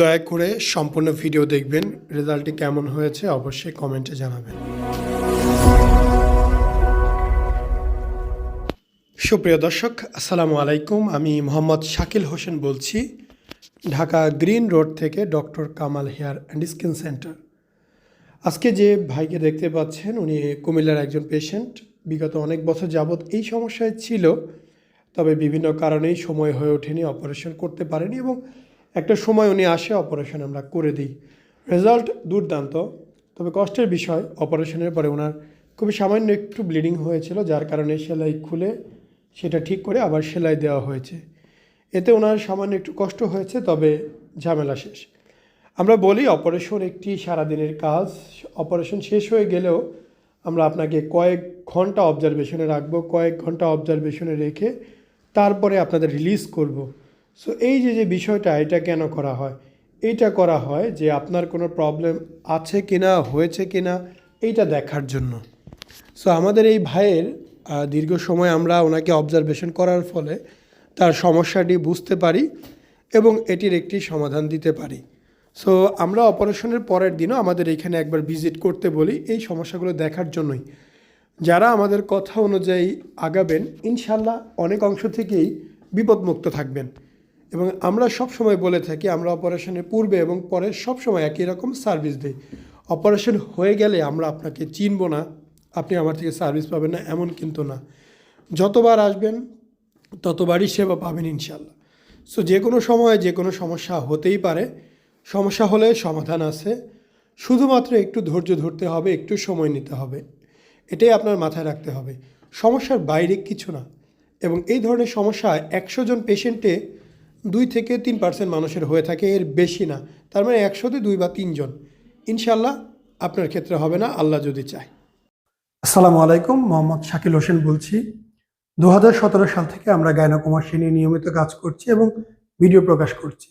দয়া করে সম্পূর্ণ ভিডিও দেখবেন। রেজাল্টটি কেমন হয়েছে অবশ্যই কমেন্টে জানাবেন। সুপ্রিয় দর্শক, আসসালামু আলাইকুম। আমি মোহাম্মদ শাকিল হোসেন বলছি, ঢাকা গ্রিন রোড থেকে doctor Kamal hair and skin centre. আজকে যে ভাইকে দেখতে পাচ্ছেন, উনি কুমিল্লার একজন পেশেন্ট। বিগত অনেক বছর যাবৎ এই সমস্যায় ছিল, তবে বিভিন্ন কারণেই সময় হয়ে ওঠেনি, অপারেশন করতে পারেনি এবং একটা সময় উনি আসে অপারেশন আমরা করে দিই। রেজাল্ট দুর্দান্ত, তবে কষ্টের বিষয় অপারেশনের পরে ওনার খুবই সামান্য একটু ব্লিডিং হয়েছিল, যার কারণে সেলাই খুলে সেটা ঠিক করে আবার সেলাই দেওয়া হয়েছে। এতে ওনার সামান্য একটু কষ্ট হয়েছে, তবে ঝামেলা শেষ। আমরা বলি অপারেশন একটি সারাদিনের কাজ। অপারেশন শেষ হয়ে গেলেও আমরা আপনাকে কয়েক ঘণ্টা অবজারভেশনে রাখব, কয়েক ঘণ্টা অবজারভেশনে রেখে তারপরে আপনাদের রিলিজ করব। সো এই যে যে বিষয়টা, এটা কেন করা হয়? এইটা করা হয় যে, আপনার কোনো প্রবলেম আছে কি না হয়েছে কি না এইটা দেখার জন্য। সো আমাদের এই ভাইয়ের দীর্ঘ সময় আমরা ওনাকে অবজারভেশন করার ফলে তার সমস্যাটি বুঝতে পারি এবং এটির একটি সমাধান দিতে পারি। সো আমরা অপারেশনের পরের দিনও আমাদের এখানে একবার ভিজিট করতে বলি এই সমস্যাগুলো দেখার জন্যই। যারা আমাদের কথা অনুযায়ী আগাবেন, ইনশাল্লাহ অনেক অংশ থেকেই বিপদমুক্ত থাকবেন। এবং আমরা সব সময় বলে থাকি, আমরা অপারেশনের পূর্বে এবং পরে সব সময় একই রকম সার্ভিস দিই। অপারেশন হয়ে গেলে আমরা আপনাকে চিনব না, আপনি আমার থেকে সার্ভিস পাবেন না, এমন কিন্তু না। যতবার আসবেন, ততবারই সেবা পাবেন ইনশাল্লাহ সো যে কোনো সময় যে কোনো সমস্যা হতেই পারে। সমস্যা হলে সমাধান আছে। শুধুমাত্র একটু ধৈর্য ধরতে হবে, একটু সময় নিতে হবে। এটাই আপনার মাথায় রাখতে হবে। সমস্যার বাইরে কিছু না। এবং এই ধরনের সমস্যা একশো জন পেশেন্টে দুই থেকে তিন পার্সেন্ট মানুষের হয়ে থাকে, এর বেশি না। তার মানে একশোতে দুই বা তিনজন ইনশাল্লাহ আপনার ক্ষেত্রে হবে না, আল্লাহ যদি চায়। আসসালামু আলাইকুম, মোহাম্মদ শাকিল হোসেন বলছি। দু হাজার সতেরো সাল থেকে আমরা গায়নাকুমার নিয়ে নিয়মিত কাজ করছি এবং ভিডিও প্রকাশ করছি।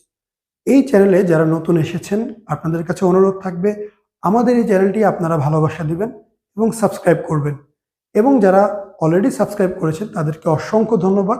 এই চ্যানেলে যারা নতুন এসেছেন, আপনাদের কাছে অনুরোধ থাকবে, আমাদের এই চ্যানেলটি আপনারা ভালোবাসা দিবেন এবং সাবস্ক্রাইব করবেন। এবং যারা অলরেডি সাবস্ক্রাইব করেছেন, তাদেরকে অসংখ্য ধন্যবাদ।